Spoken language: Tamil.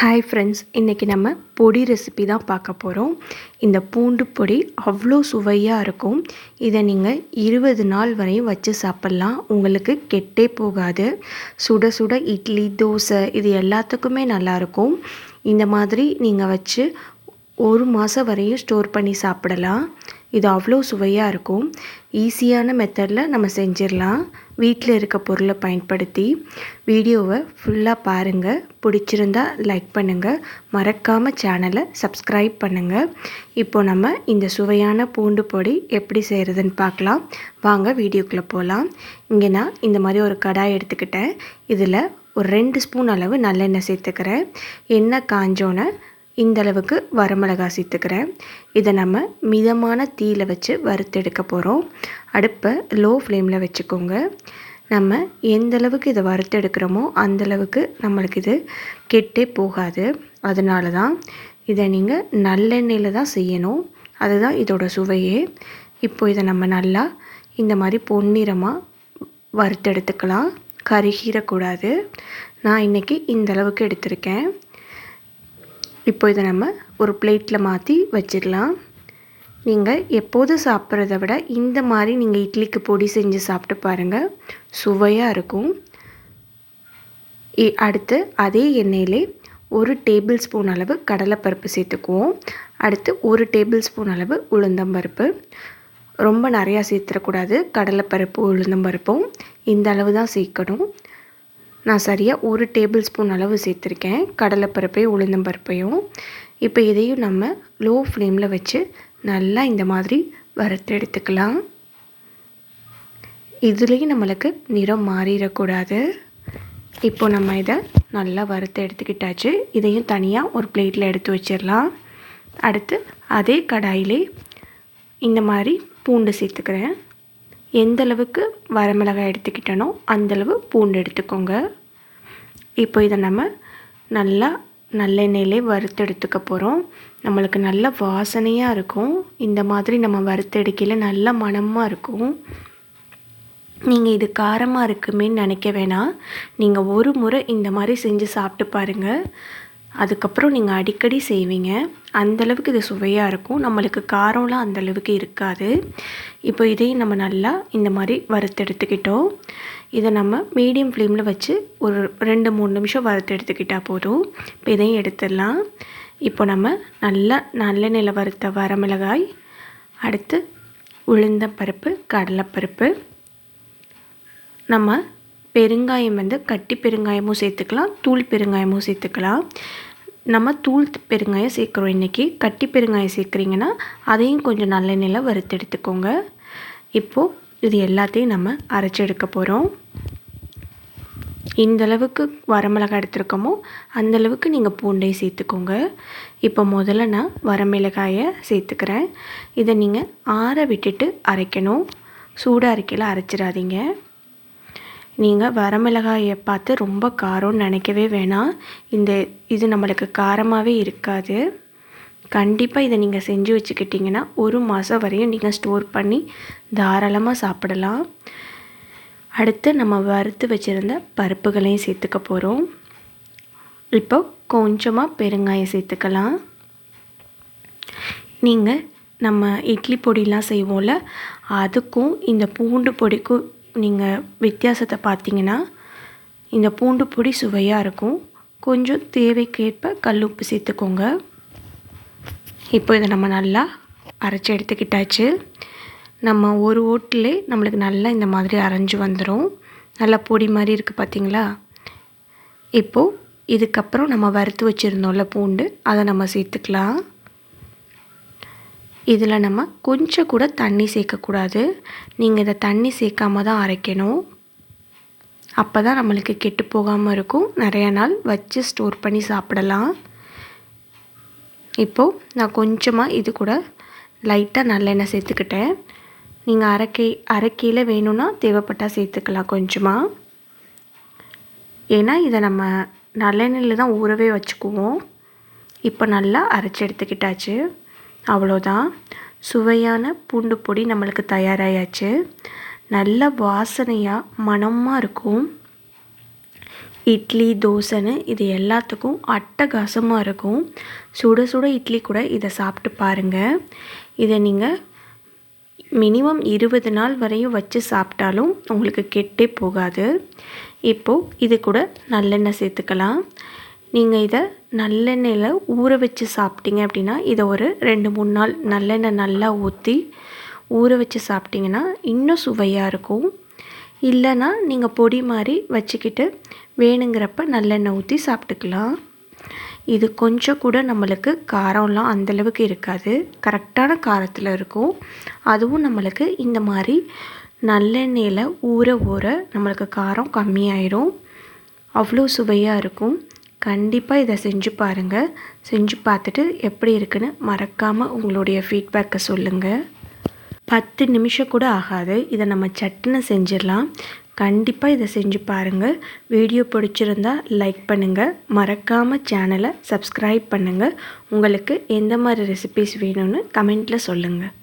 ஹாய் ஃப்ரெண்ட்ஸ் இன்றைக்கி நம்ம பொடி ரெசிபி தான் பார்க்க போகிறோம் இந்த பூண்டு பொடி அவ்வளோ சுவையாக இருக்கும். இதை நீங்கள் இருபது நாள் வரையும் வச்சு சாப்பிட்லாம். உங்களுக்கு கெட்டே போகாது. சுட சுட இட்லி தோசை இது எல்லாத்துக்குமே நல்லாயிருக்கும் இந்த மாதிரி நீங்கள் வச்சு ஒரு மாதம் வரையும் ஸ்டோர் பண்ணி சாப்பிடலாம். இது அவ்வளோ சுவையாக இருக்கும். ஈஸியான மெத்தடில் நம்ம செஞ்சிடலாம். வீட்டில் இருக்க பொருளை பயன்படுத்தி வீடியோவை ஃபுல்லாக பாருங்கள் பிடிச்சிருந்தா லைக் பண்ணுங்கள் மறக்காமல் சேனலை சப்ஸ்கிரைப் பண்ணுங்கள் இப்போ நம்ம இந்த சுவையான பூண்டு பொடி எப்படி செய்கிறதுன்னு பார்க்கலாம். வாங்க வீடியோக்குள்ளே போகலாம் இங்கே நான் இந்த மாதிரி ஒரு கடாய் எடுத்துக்கிட்டேன். இதில் ஒரு ரெண்டு ஸ்பூன் அளவு நல்லெண்ணெய் சேர்த்துக்கிறேன். எண்ணெய் காஞ்சோன்னே இந்தளவுக்கு வரமிளகாய் வரமிளகா சேர்த்துக்கிறேன். இதை நம்ம மிதமான தீயில் வச்சு வறுத்தெடுக்க போகிறோம் அடுப்பை லோ ஃப்ளேமில் வச்சுக்கோங்க. நம்ம எந்த அளவுக்கு இதை வறுத்தெடுக்கிறோமோ அந்தளவுக்கு நம்மளுக்கு இது கெட்டே போகாது. அதனால தான் இதை நீங்கள் நல்லெண்ணெயில் தான் செய்யணும். அதுதான் இதோட சுவையே. இப்போ இதை நம்ம நல்லா இந்த மாதிரி பொன்னிறமாக வறுத்தெடுத்துக்கலாம். கருகீரக்கூடாது நான் இன்றைக்கி இந்த அளவுக்கு எடுத்திருக்கேன். இப்போ இதை நம்ம ஒரு பிளேட்டில் மாற்றி வச்சிடலாம். நீங்கள் எப்போது சாப்பிட்றத விட இந்த மாதிரி நீங்கள் இட்லிக்கு பொடி செஞ்சு சாப்பிட்டு பாருங்கள் சுவையாக இருக்கும். அடுத்து அதே எண்ணெயிலே ஒரு டேபிள் ஸ்பூன் அளவு கடலைப்பருப்பு சேர்த்துக்குவோம். அடுத்து ஒரு டேபிள் ஸ்பூன் அளவு உளுந்தம்பருப்பு ரொம்ப நிறையா சேர்த்துடக்கூடாது. கடலைப்பருப்பு உளுந்தம்பருப்பும் இந்த அளவு தான் சேர்க்கணும். நான் சரியாக ஒரு டேபிள் ஸ்பூன் அளவு சேர்த்துருக்கேன். கடலைப்பருப்பையும் உளுந்தம்பருப்பையும். இப்போ இதையும் நம்ம லோ ஃப்ளேமில் வச்சு நல்லா இந்த மாதிரி வறுத்து எடுத்துக்கலாம். இதுலேயும் நம்மளுக்கு நிறம் மாறிடக்கூடாது. இப்போ நம்ம இதை நல்லா வறுத்து எடுத்துக்கிட்டாச்சு. இதையும் தனியாக ஒரு பிளேட்டில் எடுத்து வச்சிடலாம். அடுத்து அதே கடாயிலே இந்த மாதிரி பூண்டு சேர்த்துக்கிறேன். எந்தளவுக்கு வரமிளகாய் எடுத்துக்கிட்டனோ அந்தளவு பூண்டு எடுத்துக்கோங்க. இப்போ இதை நம்ம நல்லா நல்லெண்ணெயிலே வறுத்து எடுத்துக்க போகிறோம் நம்மளுக்கு நல்ல வாசனையாக இருக்கும். இந்த மாதிரி நம்ம வறுத்து எடுக்கையில் நல்ல மணமாக இருக்கும். நீங்கள் இது காரமாக இருக்குமேன்னு நினைக்க வேணாம். நீங்கள் ஒரு முறை இந்த மாதிரி செஞ்சு சாப்பிட்டு பாருங்கள் அதுக்கப்புறம் நீங்கள் அடிக்கடி செய்வீங்க. அந்தளவுக்கு இது சுவையாக இருக்கும். நம்மளுக்கு காரம்லாம் அந்தளவுக்கு இருக்காது. இப்போ இதையும் நம்ம நல்லா இந்த மாதிரி வறுத்து எடுத்துக்கிட்டோம். இதை நம்ம மீடியம் ஃப்ளேமில் வச்சு ஒரு ரெண்டு மூணு நிமிஷம் வறுத்து எடுத்துக்கிட்டால் போதும். இப்போ இதையும் எடுத்துடலாம். இப்போ நம்ம நல்லா நல்லெண்ணெயில் வறுத்த வரமிளகாய் அடுத்து உளுந்தம்பருப்பு கடலைப்பருப்பு. நம்ம பெருங்காயம் வந்து கட்டி பெருங்காயமும் சேர்த்துக்கலாம் தூள் பெருங்காயமும் சேர்த்துக்கலாம். நம்ம தூள் பெருங்காயம் சேர்க்குறோம் இன்றைக்கி கட்டி பெருங்காயம் சேர்க்குறீங்கன்னா அதையும் கொஞ்சம் நல்லெண்ணெயில் வறுத்து எடுத்துக்கோங்க. இப்போது இது எல்லாத்தையும் நம்ம அரைச்சி எடுக்க போகிறோம் இந்த அளவுக்கு வரமிளகாய் எடுத்துருக்கோமோ அந்தளவுக்கு நீங்கள் பூண்டையும் சேர்த்துக்கோங்க. இப்போ முதல்ல நான் வரமிளகாயை சேர்த்துக்கிறேன். இதை நீங்கள் ஆற விட்டுட்டு அரைக்கணும். சூடாக அரைக்கையில் அரைச்சிடாதீங்க. நீங்கள் வரமிளகாயை பார்த்து ரொம்ப காரம்னு நினைக்கவே வேணாம். இந்த இது நம்மளுக்கு காரமாகவே இருக்காது. கண்டிப்பாக இதை நீங்கள் செஞ்சு வச்சுக்கிட்டிங்கன்னா ஒரு மாதம் வரையும் நீங்கள் ஸ்டோர் பண்ணி தாராளமாக சாப்பிடலாம். அடுத்து நம்ம வறுத்து வச்சுருந்த பருப்புகளையும் சேர்த்துக்க போகிறோம் இப்போ கொஞ்சமாக பெருங்காயம் சேர்த்துக்கலாம். நீங்கள் நம்ம இட்லி பொடிலாம் செய்வோம்ல அதுக்கும் இந்த பூண்டு பொடிக்கும் நீங்கள் வித்தியாசத்தை பார்த்தீங்கன்னா இந்த பூண்டு பொடி சுவையாக இருக்கும். கொஞ்சம் தேவைக்கேற்ப கல் உப்பு சேர்த்துக்கோங்க. இப்போ இதை நம்ம நல்லா அரைச்சி எடுத்துக்கிட்டாச்சு. நம்ம ஒரு ஓட்டிலே நம்மளுக்கு நல்லா இந்த மாதிரி அரைஞ்சி வந்துடும் நல்லா பொடி மாதிரி இருக்குது பார்த்திங்களா? இப்போது இதுக்கப்புறம் நம்ம வறுத்து வச்சுருந்தோம்ல பூண்டு அதை நம்ம சேர்த்துக்கலாம். இதில் நம்ம கொஞ்சம் கூட தண்ணி சேர்க்கக்கூடாது. நீங்கள் இதை தண்ணி சேர்க்காம தான் அரைக்கணும். அப்போ தான் நம்மளுக்கு கெட்டு போகாமல் இருக்கும். நிறையா நாள் வச்சு ஸ்டோர் பண்ணி சாப்பிடலாம். இப்போது நான் கொஞ்சமாக இது கூட லைட்டாக நல்லெண்ணெய் சேர்த்துக்கிட்டேன். நீங்கள் அரைக்கை அரைக்கையில் வேணும்னா தேவைப்பட்டால் சேர்த்துக்கலாம் கொஞ்சமாக. ஏன்னா இதை நம்ம நல்லெண்ணெயில் தான் ஊறவே வச்சுக்குவோம். இப்போ நல்லா அரைச்சி எடுத்துக்கிட்டாச்சு. அவ்வளோதான். சுவையான பூண்டு பொடி நம்மளுக்கு தயாராகியாச்சு நல்ல வாசனையாக மணமாக இருக்கும். இட்லி தோசைன்னு இது எல்லாத்துக்கும் அட்டகாசமாக இருக்கும். சுட சுட இட்லி கூட இதை சாப்பிட்டு பாருங்கள் இதை நீங்கள் மினிமம் இருபது நாள் வரையும் வச்சு சாப்பிட்டாலும் உங்களுக்கு கெட்டே போகாது. இப்போது இது கூட நல்லெண்ணெய் சேர்த்துக்கலாம். நீங்கள் இதை நல்லெண்ணெயில் ஊற வச்சு சாப்பிட்டீங்க அப்படின்னா இதை ஒரு ரெண்டு மூணு நாள் நல்லெண்ணெய் நல்லா ஊற்றி ஊற வச்சு சாப்பிட்டிங்கன்னா இன்னும் சுவையாக இருக்கும். இல்லைன்னா நீங்கள் பொடி மாதிரி வச்சுக்கிட்டு வேணுங்கிறப்ப நல்லெண்ணெய் ஊற்றி சாப்பிட்டுக்கலாம். இது கொஞ்சம் கூட நம்மளுக்கு காரம்லாம் அந்தளவுக்கு இருக்காது. கரெக்டான காரத்தில் இருக்கும். அதுவும் நம்மளுக்கு இந்த மாதிரி நல்லெண்ணெயில் ஊற ஊற நம்மளுக்கு காரம் கம்மியாயிடும் அவ்வளோ சுவையாக இருக்கும். கண்டிப்பாக இதை செஞ்சு பாருங்கள் செஞ்சு பார்த்துட்டு எப்படி இருக்குன்னு மறக்காமல் உங்களுடைய ஃபீட்பேக்கை சொல்லுங்கள் பத்து நிமிஷம் கூட ஆகாது. இதை நம்ம சட்டுன்னு செஞ்சிடலாம். கண்டிப்பாக இதை செஞ்சு பாருங்கள் வீடியோ பிடிச்சிருந்தா லைக் பண்ணுங்கள் மறக்காமல் சேனலை சப்ஸ்கிரைப் பண்ணுங்கள் உங்களுக்கு எந்த மாதிரி ரெசிபீஸ் வேணும்னு கமெண்ட்டில் சொல்லுங்கள்